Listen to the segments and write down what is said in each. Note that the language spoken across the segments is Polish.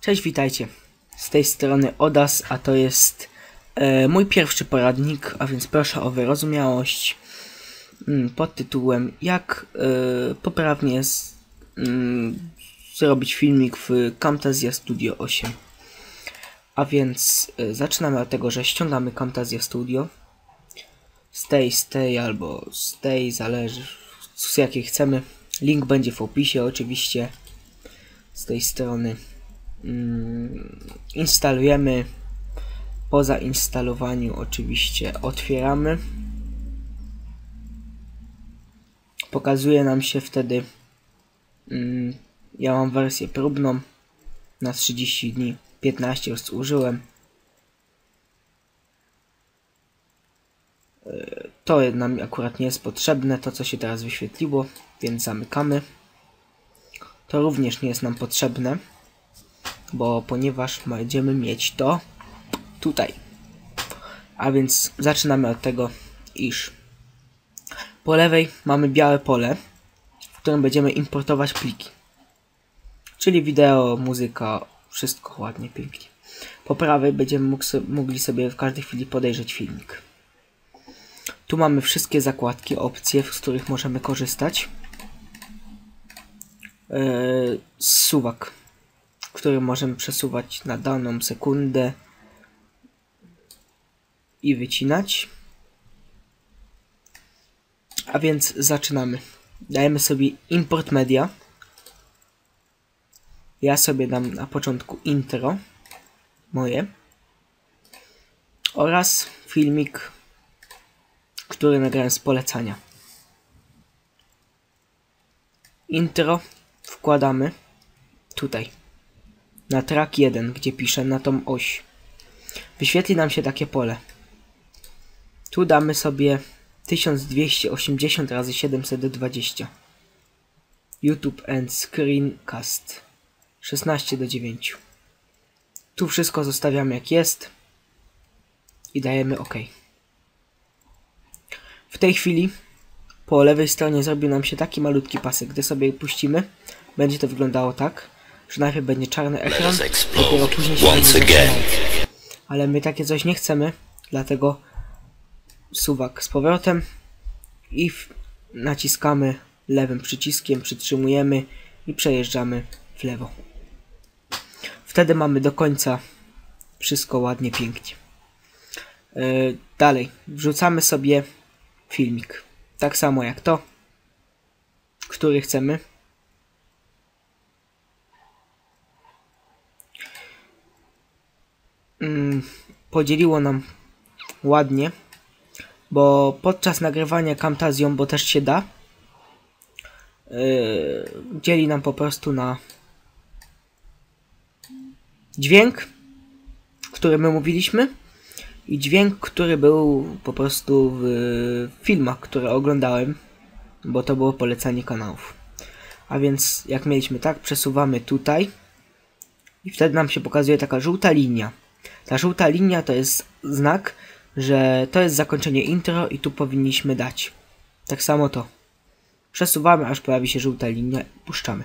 Cześć, witajcie. Z tej strony Odas, a to jest e, mój pierwszy poradnik, a więc proszę o wyrozumiałość mm, pod tytułem Jak e, poprawnie z, mm, zrobić filmik w Camtasia Studio 8. A więc e, zaczynamy od tego, że ściągamy Camtasia Studio z tej albo tej, zależy z jakiej chcemy. Link będzie w opisie oczywiście z tej strony. Mm, instalujemy. Po zainstalowaniu oczywiście otwieramy. Pokazuje nam się wtedy. mm, Ja mam wersję próbną na 30 dni. 15 już użyłem. E, To nam akurat nie jest potrzebne, to co się teraz wyświetliło, więc zamykamy. To również nie jest nam potrzebne bo ponieważ będziemy mieć to tutaj. A więc zaczynamy od tego, iż po lewej mamy białe pole, w którym będziemy importować pliki. Czyli wideo, muzyka, wszystko ładnie, pięknie. Po prawej będziemy mogli sobie w każdej chwili podejrzeć filmik. Tu mamy wszystkie zakładki, opcje, z których możemy korzystać. Yy, suwak który możemy przesuwać na daną sekundę i wycinać. A więc zaczynamy. Dajemy sobie import media. Ja sobie dam na początku intro moje oraz filmik, który nagrałem z polecania. Intro wkładamy tutaj na track 1, gdzie piszę na tą oś. Wyświetli nam się takie pole. Tu damy sobie 1280 razy 720. YouTube and Screencast 16 do 9. Tu wszystko zostawiamy jak jest i dajemy OK. W tej chwili po lewej stronie zrobił nam się taki malutki pasek. Gdy sobie puścimy, będzie to wyglądało tak że najpierw będzie czarny ekran, dopiero później się będzie. Ale my takie coś nie chcemy, dlatego suwak z powrotem i naciskamy lewym przyciskiem, przytrzymujemy i przejeżdżamy w lewo. Wtedy mamy do końca wszystko ładnie, pięknie. Yy, dalej, wrzucamy sobie filmik. Tak samo jak to, który chcemy. mm, podzieliło nam ładnie, bo podczas nagrywania Camtasią, bo też się da, yy, dzieli nam po prostu na dźwięk, który my mówiliśmy i dźwięk, który był po prostu w filmach, które oglądałem, bo to było polecanie kanałów. A więc jak mieliśmy tak, przesuwamy tutaj i wtedy nam się pokazuje taka żółta linia. Ta żółta linia to jest znak, że to jest zakończenie intro i tu powinniśmy dać. Tak samo to. Przesuwamy, aż pojawi się żółta linia i puszczamy.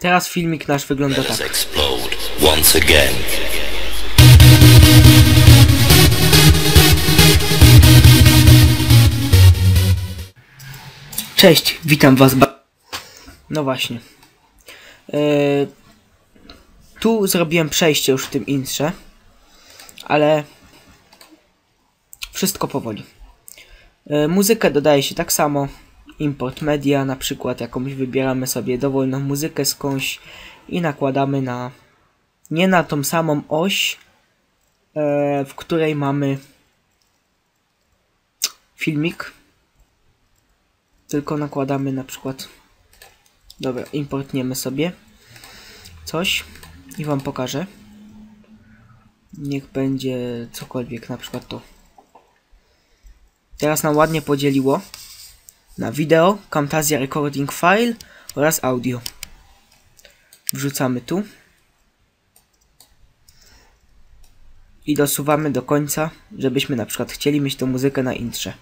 Teraz filmik nasz wygląda tak. Once again. Cześć, witam was. Ba no właśnie. Yy, tu zrobiłem przejście już w tym intrze, ale wszystko powoli. Yy, muzykę dodaje się tak samo. Import media, na przykład jakąś wybieramy sobie dowolną muzykę skądś i nakładamy na nie na tą samą oś, yy, w której mamy filmik, tylko nakładamy na przykład dobra, importniemy sobie coś i wam pokażę. Niech będzie cokolwiek, na przykład to. Teraz nam ładnie podzieliło na wideo, Camtasia Recording File oraz audio. Wrzucamy tu i dosuwamy do końca, żebyśmy na przykład chcieli mieć tą muzykę na intrze.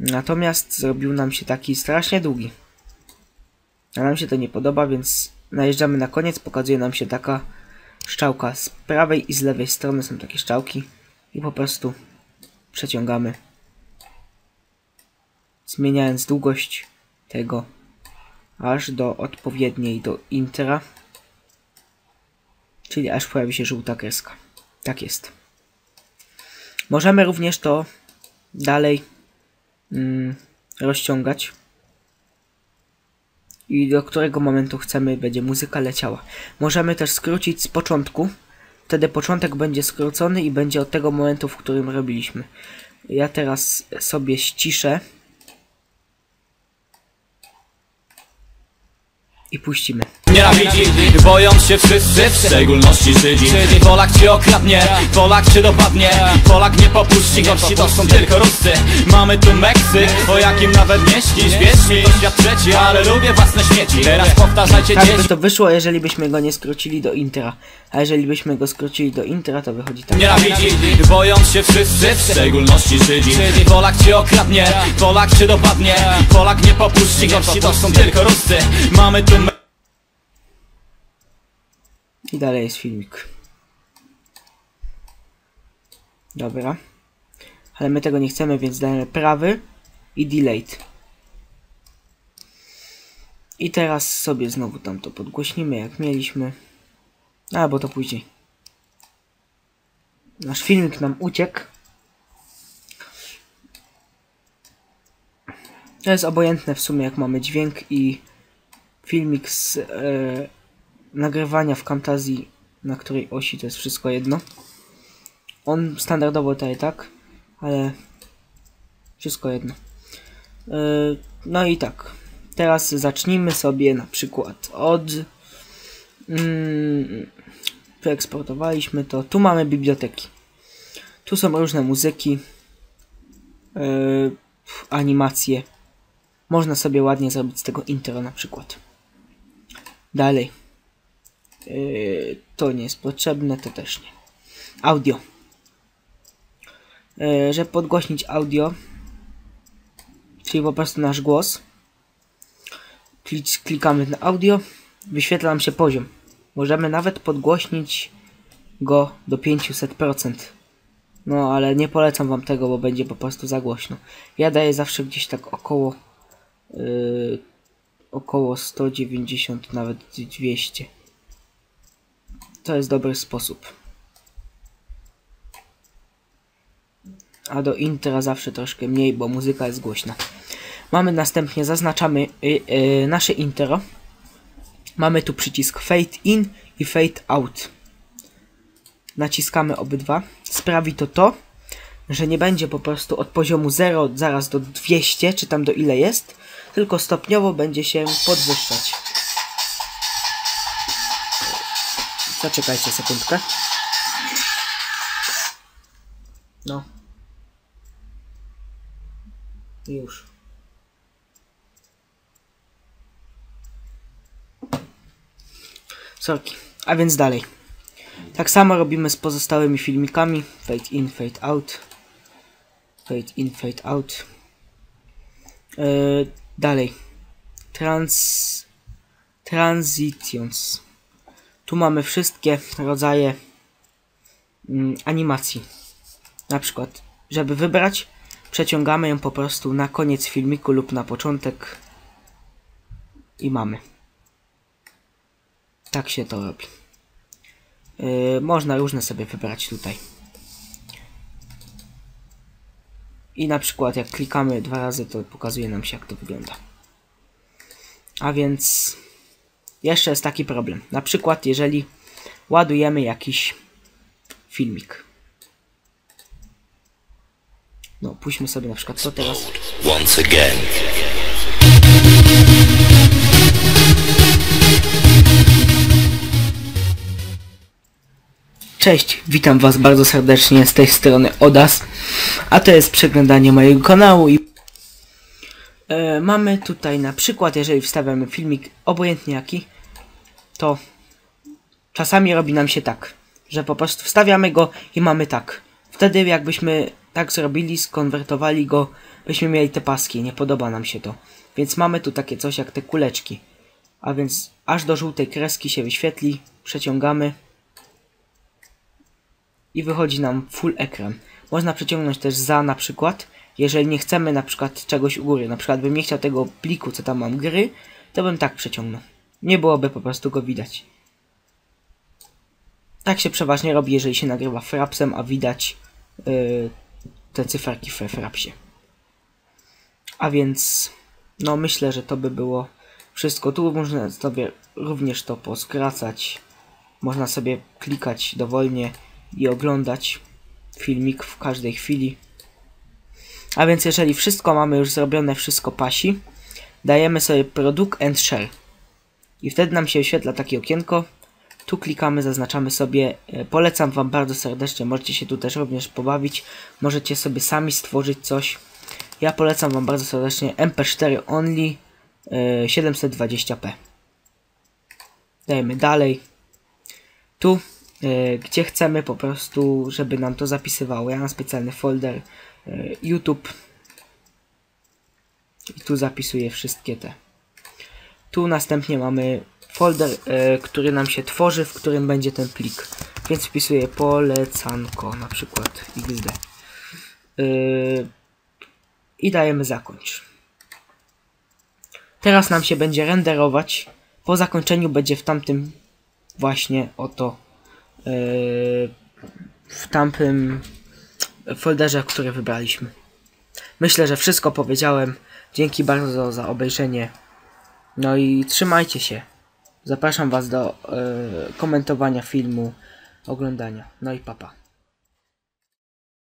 Natomiast zrobił nam się taki strasznie długi. A nam się to nie podoba, więc najeżdżamy na koniec, pokazuje nam się taka szczałka. Z prawej i z lewej strony są takie szczałki i po prostu przeciągamy, zmieniając długość tego aż do odpowiedniej do intera, czyli aż pojawi się żółta kreska. Tak jest. Możemy również to dalej mm, rozciągać i do którego momentu chcemy będzie muzyka leciała. Możemy też skrócić z początku, wtedy początek będzie skrócony i będzie od tego momentu, w którym robiliśmy. Ja teraz sobie ściszę i puścimy. Nienawidzi, boją się wszyscy, w szczególności Żydzi Polak cię okradnie, Polak cię dopadnie Polak nie popuści, gorsi to są tylko Ruscy. Mamy tu Meksyk, o jakim nawet nie śnisz Wierz mi, to świat trzeci, ale lubię własne śmieci. Teraz powtarzajcie Tak by dzieci to wyszło, jeżeli byśmy go nie skrócili do intera. A jeżeli byśmy go skrócili do intera, to wychodzi tak. Nienawidzi, boją się wszyscy, w szczególności Żydzi. Polak cię okradnie, Polak cię dopadnie. Polak nie popuści, gorsi to są tylko Ruscy. Mamy tu Me- I dalej jest filmik. Dobra. Ale my tego nie chcemy, więc dajemy prawy i delayed. I teraz sobie znowu tam to podgłośnimy, jak mieliśmy. A, bo to później. Nasz filmik nam uciekł. To jest obojętne w sumie, jak mamy dźwięk i filmik z e, nagrywania w Camtasia, na której osi to jest wszystko jedno. On standardowo daje tak, ale wszystko jedno. Yy, no i tak. Teraz zacznijmy sobie na przykład od. Mm, wyeksportowaliśmy to. Tu mamy biblioteki. Tu są różne muzyki, yy, animacje. Można sobie ładnie zrobić z tego intro na przykład. Dalej. Yy, to nie jest potrzebne, to też nie. Audio. Yy, żeby podgłośnić audio, czyli po prostu nasz głos, klik, klikamy na audio, wyświetla nam się poziom. Możemy nawet podgłośnić go do 500%. No, ale nie polecam wam tego, bo będzie po prostu za głośno. Ja daję zawsze gdzieś tak około yy, około 190, nawet 200. To jest dobry sposób. A do intra zawsze troszkę mniej, bo muzyka jest głośna. Mamy następnie, zaznaczamy y, y, nasze intro. Mamy tu przycisk Fade In i Fade Out. Naciskamy obydwa. Sprawi to to, że nie będzie po prostu od poziomu 0 zaraz do 200, czy tam do ile jest, tylko stopniowo będzie się podwyższać. Zaczekajcie sekundkę. No. Już. Sorki. A więc dalej. Tak samo robimy z pozostałymi filmikami. Fade in, fade out. Fade in, fade out. Yy, dalej. Trans... Transitions. Tu mamy wszystkie rodzaje mm, animacji. Na przykład, żeby wybrać, przeciągamy ją po prostu na koniec filmiku lub na początek i mamy. Tak się to robi. Yy, można różne sobie wybrać tutaj. I na przykład jak klikamy dwa razy, to pokazuje nam się jak to wygląda. A więc jeszcze jest taki problem. Na przykład jeżeli ładujemy jakiś filmik. No, puśćmy sobie na przykład to teraz. Once again. Cześć, witam was bardzo serdecznie z tej strony Odas, a to jest przeglądanie mojego kanału i e, mamy tutaj na przykład, jeżeli wstawiamy filmik obojętnie jaki, to czasami robi nam się tak. Że po prostu wstawiamy go i mamy tak. Wtedy jakbyśmy tak zrobili, skonwertowali go, byśmy mieli te paski. Nie podoba nam się to. Więc mamy tu takie coś jak te kuleczki. A więc aż do żółtej kreski się wyświetli, przeciągamy i wychodzi nam full ekran. Można przeciągnąć też za na przykład, jeżeli nie chcemy na przykład czegoś u góry, na przykład bym nie chciał tego pliku, co tam mam gry, to bym tak przeciągnął. Nie byłoby po prostu go widać. Tak się przeważnie robi, jeżeli się nagrywa frapsem, a widać yy, te cyferki w frapsie. A więc, no myślę, że to by było wszystko. Tu można sobie również to poskracać. Można sobie klikać dowolnie i oglądać filmik w każdej chwili. A więc jeżeli wszystko mamy już zrobione, wszystko pasi, dajemy sobie product and share. I wtedy nam się wyświetla takie okienko. Tu klikamy, zaznaczamy sobie. E, Polecam Wam bardzo serdecznie, możecie się tu też również pobawić. Możecie sobie sami stworzyć coś. Ja polecam Wam bardzo serdecznie MP4 Only e, 720p. Dajemy dalej. Tu, e, gdzie chcemy po prostu, żeby nam to zapisywało. Ja mam specjalny folder e, YouTube. I tu zapisuję wszystkie te. Tu następnie mamy folder, e, który nam się tworzy, w którym będzie ten plik. Więc wpisuję polecanko, na przykład xd. E, I dajemy zakończ. Teraz nam się będzie renderować. Po zakończeniu będzie w tamtym właśnie oto e, w tamtym folderze, który wybraliśmy. Myślę, że wszystko powiedziałem. Dzięki bardzo za obejrzenie. No i trzymajcie się. Zapraszam Was do e, komentowania filmu, oglądania. No i papa.